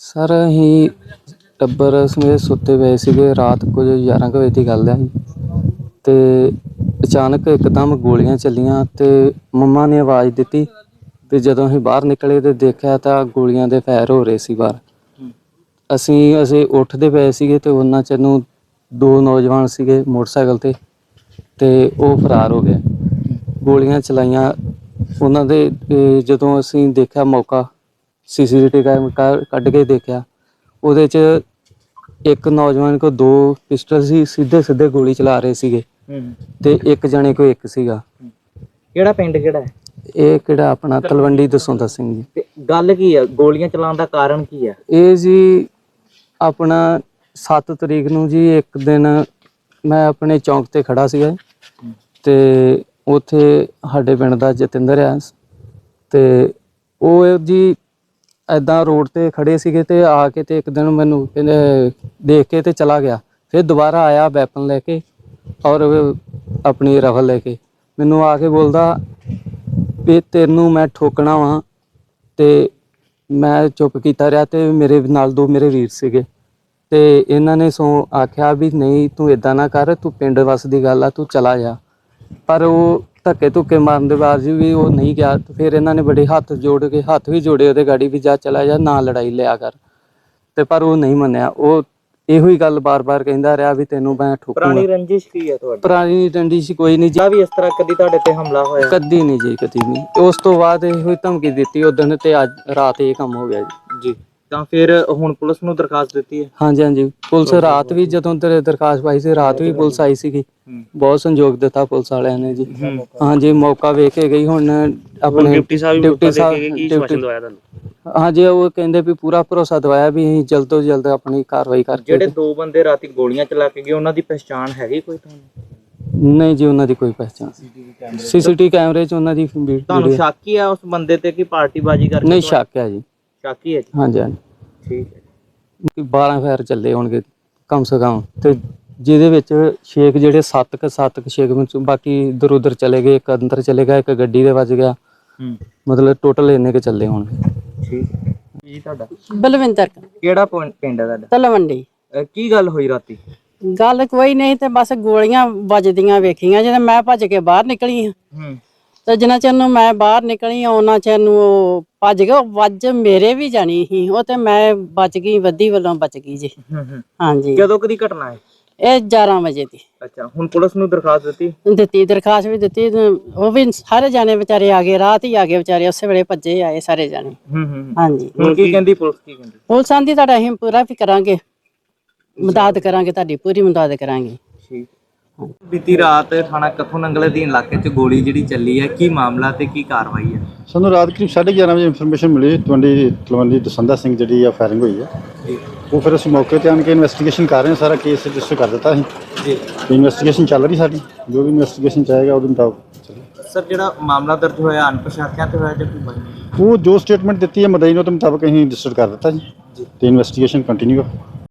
Sir ਅਸੀਂ ਟੱਬਰ ਸਮੇਤ ਸੁੱਤੇ ਪਏ ਸੀਗੇ। ਰਾਤ ਕੁਝ 11 ਕੁ ਵਜੇ ਦੀ ਗੱਲ ਹੈ ਜੀ। ਤੇ ਅਚਾਨਕ ਇੱਕਦਮ ਗੋਲੀਆਂ ਚੱਲੀਆਂ ਤੇ ਮੰਮਾ ਨੇ ਆਵਾਜ਼ ਦਿੱਤੀ ਤੇ ਜਦੋਂ ਅਸੀਂ ਬਾਹਰ ਨਿਕਲੇ ਤੇ ਦੇਖਿਆ ਤਾਂ ਗੋਲੀਆਂ ਦੇ ਫਾਇਰ ਹੋ ਰਹੇ ਸੀ ਬਾਹਰ। ਅਸੀਂ ਅਸੀਂ ਉੱਠਦੇ ਪਏ ਸੀਗੇ ਤੇ ਉਹਨਾਂ ਚ ਨੂੰ ਦੋ ਨੌਜਵਾਨ ਸੀਗੇ ਮੋਟਰਸਾਈਕਲ ਤੇ ਤੇ ਉਹ ਫਰਾਰ ਹੋ ਗਏ। ਗੋਲੀਆਂ ਚਲਾਈਆਂ। ਉਹਨਾਂ ਦੇ ਅਹ, ਜਦੋਂ ਅਸੀਂ ਦੇਖਿਆ ਮੌਕਾ ਸੀਸੀਟੀਵੀ ਕੈਮਰਾ ਕੱਢ ਕੇ ਦੇਖਿਆ। ਉਹਦੇ ਚ ਇੱਕ ਨੌਜਵਾਨ ਕੋ ਦੋ ਪਿਸਟਲ ਸੀ ਸਿੱਧੇ ਸਿੱਧੇ ਗੋਲੀ ਚਲਾ ਰਹੇ ਸੀਗੇ। ਹੂੰ। ਤੇ ਇੱਕ ਜਣੇ ਕੋ ਇੱਕ ਸੀਗਾ। ਕਿਹੜਾ ਪਿੰਡ ਕਿਹੜਾ ਹੈ? ਇਹ ਕਿਹੜਾ ਆਪਣਾ ਤਲਵੰਡੀ ਦਸੌਂਦਾ ਸਿੰਘ ਜੀ। ਤੇ ਗੱਲ ਕੀ ਹੈ ਗੋਲੀਆਂ ਚਲਾਉਣ ਦਾ ਕਾਰਨ ਕੀ ਹੈ ਇਹ ਜੀ ਆਪਣਾ 7 ਤਰੀਕ ਨੂੰ ਜੀ ਇੱਕ ਦਿਨ ਮੈਂ ਆਪਣੇ ਚੌਂਕ ਤੇ ਖੜਾ ਸੀਗਾ। ਤੇ ਉੱਥੇ ਸਾਡੇ ਪਿੰਡ ਦਾ ਜਤਿੰਦਰ ਆ। ਤੇ ਉਹ ਜੀ ਐਦਾਂ ਰੋਡ ਤੇ ਖੜੇ ਸੀਗੇ ਤੇ ਆ ਕੇ ਤੇ ਇੱਕ ਦਿਨ ਮੈਨੂੰ ਕਹਿੰਦੇ ਦੇਖ ਕੇ ਤੇ ਚਲਾ ਗਿਆ। ਫਿਰ ਦੁਬਾਰਾ ਆਇਆ ਵੈਪਨ ਲੈ ਕੇ ਔਰ ਆਪਣੀ ਰਫਲ ਲੈ ਕੇ। ਮੈਨੂੰ ਆ ਕੇ ਬੋਲਦਾ ਵੀ ਤੈਨੂੰ ਮੈਂ ਠੋਕਣਾ ਵਾਂ ਤੇ ਮੈਂ ਚੁੱਪ ਕੀਤਾ ਰਿਹਾ ਤੇ ਮੇਰੇ ਨਾਲ ਦੋ ਮੇਰੇ ਵੀਰ ਸੀਗੇ। ਤੇ ਇਹਨਾਂ ਨੇ ਸੋ ਆਖਿਆ ਵੀ ਨਹੀਂ, ਤੂੰ ਇਦਾਂ ਨਾ ਕਰ, ਤੂੰ ਪਿੰਡ ਵਸ ਦੀ ਗੱਲ ਆ, ਤੂੰ ਚਲਾ ਜਾ। ਪਰ ਉਹ ਧੱਕੇ ਧੁੱਕੇ ਮਾਰਨ ਦੇ ਬਾਵਜੂਦ ਵੀ ਉਹ ਨਹੀਂ ਗਿਆ ਤੇ ਫਿਰ ਇਹਨਾਂ ਨੇ ਬੜੇ ਹੱਥ ਜੋੜ ਕੇ ਹੱਥ ਵੀ ਜੋੜੇ ਉਹਦੇ ਗਾੜੀ ਵੀ ਜਾ ਚਲਾ ਜਾ ਨਾ ਲੜਾਈ ਲਿਆ ਕਰ। ਤੇ ਪਰ ਉਹ ਨਹੀਂ ਮੰਨਿਆ। ਉਹ ਇਹੋ ਹੀ ਗੱਲ ਬਾਰ-ਬਾਰ ਕਹਿੰਦਾ ਰਿਹਾ ਵੀ ਤੈਨੂੰ ਮੈਂ ਪੁਰਾਣੀ ਠੋਕੂਗਾ ਰੰਜਿਸ਼ ਕੀ ਹੈ ਤੁਹਾਡੀ? ਪੁਰਾਣੀ ਡੰਡੀ ਸੀ ਕੋਈ ਨਹੀਂ ਜੀ। ਜਾਂ ਵੀ ਇਸ ਤਰ੍ਹਾਂ ਕਦੀ ਤੁਹਾਡੇ ਤੇ ਹਮਲਾ ਹੋਇਆ? ਕਦੀ ਨਹੀਂ ਜੀ ਕਦੀ ਨਹੀਂ। ਉਸ ਤੋਂ ਬਾਅਦ ਇਹੋ ਹੀ ਧਮਕੀ ਦਿੱਤੀ। ਉਦੋਂ ਤੇ ਅੱਜ ਰਾਤ ਇਹ ਕੰਮ ਹੋ ਗਿਆ ਜੀ। ਜੀ। ਤਾਂ ਫਿਰ ਹੁਣ ਪੁਲਿਸ ਨੂੰ ਦਰਖਾਸਤ ਦਿੱਤੀ ਹੈ? ਹਾਂਜੀ ਹਾਂਜੀ। ਪੁਲਿਸ ਰਾਤ ਵੀ ਜਦੋਂ ਤੇਰੇ ਦਰਖਾਸਤ ਪਾਈ ਸੀ ਰਾਤ ਵੀ ਪੁਲਿਸ ਆਈ ਸੀਗੀ। ਬਹੁਤ ਸੰਯੋਗ ਦਿੱਤਾ ਪੁਲਿਸ ਵਾਲਿਆਂ ਨੇ ਜੀ। ਹਾਂਜੀ ਮੌਕਾ ਵੇਖ ਕੇ ਗਈ। ਹੁਣ ਆਪਣੇ ਡਿਪਟੀ ਸਾਹਿਬ ਵੀ ਡਿਪਟੀ ਮੌਕਾ ਸਾਹਿਬ ਦੇ ਕੇ ਆਸ਼ਵਾਸਨ ਦਵਾਇਆ ਤੁਹਾਨੂੰ? ਹਾਂਜੀ ਉਹ ਕਹਿੰਦੇ ਵੀ ਪੂਰਾ ਭਰੋਸਾ ਦਵਾਇਆ ਵੀ ਅਸੀਂ ਜਲਦ ਤੋਂ ਜਲਦ ਆਪਣੀ ਕਾਰਵਾਈ ਕਰਕੇ ਜਿਹੜੇ ਦੋ ਬੰਦੇ ਰਾਤੀ ਗੋਲੀਆਂ ਚਲਾ ਕੇ ਗਏ ਉਹਨਾਂ ਦੀ ਪਛਾਣ ਹੈਗੀ ਕੋਈ ਤੁਹਾਨੂੰ? ਨਹੀਂ ਜੀ ਉਹਨਾਂ ਦੀ ਕੋਈ ਪਹਿਚਾਣ। ਸੀਸੀਟੀਵੀ ਕੈਮਰੇ 'ਚ ਉਹਨਾਂ ਦੀ ਤੁਹਾਨੂੰ ਸ਼ੱਕ ਹੀ ਆ ਉਸ ਬੰਦੇ ਤੇ ਕਿ ਪਾਰਟੀਬਾਜ਼ੀ ਕਰਕੇ ਨਹੀਂ ਸ਼ੱਕ ਹੈ ਜੀ। ਸ਼ੱਕ ਹੀ ਹੈ ਜੀ। ਹਾਂਜੀ ਹਾਂਜੀ। ਠੀਕ ਹੈ। ਕਿ 12 ਫਾਇਰ ਚੱਲੇ ਹੋਣਗੇ ਕਮ ਸੇ ਕਮ। ਤੇ ਜਿਹਦੇ ਵਿੱਚ ਛੇਕ ਜਿਹੜੇ 7 ਕ 7 ਕ ਛੇਕ ਵਿੱਚ ਬਾਕੀ ਇਧਰ ਉਧਰ ਚਲੇ ਗਏ ਇੱਕ ਅੰਦਰ ਚਲੇ ਗਿਆ ਇੱਕ ਗੱਡੀ ਦੇ ਵੱਜ ਗਿਆ। ਹੂੰ। ਮਤਲਬ ਟੋਟਲ ਇੰਨੇ ਕ ਚੱਲੇ ਹੋਣਗੇ। ਠੀਕ ਹੈ। ਜੀ ਤੁਹਾਡਾ? ਬਲਵਿੰਦਰ ਕਿਹੜਾ ਪਿੰਡ ਪਿੰਡ ਹੈ ਤੁਹਾਡਾ? ਤਲਵੰਡੀ। ਅਹ ਕੀ ਗੱਲ ਹੋਈ ਰਾਤੀ? ਗੱਲ ਕੋਈ ਨਹੀਂ ਤੇ ਬਸ ਗੋਲੀਆਂ ਵੱਜਦੀਆਂ ਵੇਖੀਆਂ ਜਦੋਂ ਮੈਂ ਭੱਜ ਕੇ ਬਾਹਰ ਨਿਕਲੀ ਹਾਂ। ਹੂੰ। ਤੇ ਜਿੰਨਾ ਚਿਰ ਨੂੰ ਮੈਂ ਬਾਹਰ ਨਿਕਲੀ ਉਹਨਾਂ ਚਿਰ ਨੂੰ ਉਹ ਭੱਜ ਗਿਆ ਉਹ ਵੱਜ ਮੇਰੇ ਵੀ ਜਾਣੀ ਸੀ ਉਹ ਤੇ ਮੈਂ ਬਚ ਗਈ ਵੱਦੀ ਵੱਲੋਂ ਬਚ ਗਈ ਜੀ। ਹੂੰ ਹੂੰ। ਹਾਂਜੀ। ਕਦੋਂ ਕਦੀ ਘਟਨਾ ਹੈ? ਇਹ 11 ਵਜੇ ਦੀ। ਅੱਛਾ ਹੁਣ ਪੁਲਿਸ ਨੂੰ ਦਰਖਾਸਤ ਦਿੱਤੀ? ਦਿੱਤੀ ਦਰਖਾਸਤ ਵੀ ਦਿੱਤੀ ਤੇ ਉਹ ਵੀ ਸਾਰੇ ਜਾਣੇ ਵਿਚਾਰੇ ਆ ਗਏ ਰਾਤ ਹੀ ਆ ਗਏ ਵਿਚਾਰੇ ਉਸੇ ਵੇਲੇ ਭੱਜੇ ਆਏ ਸਾਰੇ ਜਾਣੇ। ਹੂੰ ਹੂੰ ਹਾਂਜੀ। ਹੁਣ ਕੀ ਕਹਿੰਦੀ ਪੁਲਿਸ ਕੀ ਕਹਿੰਦੀ? ਪੁਲਿਸ ਆਂਦੀ ਤੁਹਾਡਾ ਅਸੀਂ ਪੂਰਾ ਵੀ ਕਰਾਂਗੇ ਮਦਦ ਕਰਾਂਗੇ ਤੁਹਾਡੀ ਪੂਰੀ ਮਦਦ ਕਰਾਂਗੇ। ਠੀਕ। ਬੀਤੀ ਰਾਤ ਥਾਣਾ ਕਥੋਂ ਨੰਗਲ ਅਧੀਨ ਇਲਾਕੇ 'ਚ ਗੋਲੀ ਜਿਹੜੀ ਚੱਲੀ ਹੈ ਕੀ ਮਾਮਲਾ ਤੇ ਕੀ ਕਾਰਵਾਈ ਹੈ? ਸਾਨੂੰ ਰਾਤ ਕਰੀਬ 11:30 ਵਜੇ ਇਨਫੋਰਮੇਸ਼ਨ ਮਿਲੀ ਤਵੰਡੀ ਤਲਵੰਡੀ ਦਸੰਦਾ ਸਿੰਘ ਜਿਹੜੀ ਆ ਫਾਇਰਿੰਗ ਹੋਈ ਹੈ ਉਹ ਫਿਰ ਅਸੀਂ ਮੌਕੇ ਤੇ ਆਣ ਕੇ ਇਨਵੈਸਟੀਗੇਸ਼ਨ ਕਰ ਰਹੇ ਹਾਂ ਸਾਰਾ ਕੇਸ ਰਜਿਸਟਰ ਕਰ ਦਿੱਤਾ ਅਸੀਂ ਜੀ। ਇਨਵੈਸਟੀਗੇਸ਼ਨ ਚੱਲ ਰਹੀ ਸਾਡੀ ਜੋ ਵੀ ਇਨਵੈਸਟੀਗੇਸ਼ਨ ਚਾਹੇਗਾ ਉਹਦੇ ਮੁਤਾਬਕ ਚੱਲੇ ਸਰ ਜਿਹੜਾ ਮਾਮਲਾ ਦਰਜ ਹੋਇਆ ਅਣਪਛਾਤਿਆਂ ਤੇ ਹੋਇਆ ਜਾਂ ਕੋਈ ਬਾਈ ਉਹ ਜੋ ਸਟੇਟਮੈਂਟ ਦਿੱਤੀ ਹੈ ਮਦਈ ਨੂੰ ਉਹਦੇ ਮੁਤਾਬਕ ਅਸੀਂ ਰਜਿਸਟਰ ਕਰ ਦਿੱਤਾ ਜੀ। ਤੇ ਇਨਵੈਸਟੀਗੇਸ਼ਨ ਕੰਟੀਨਿਊ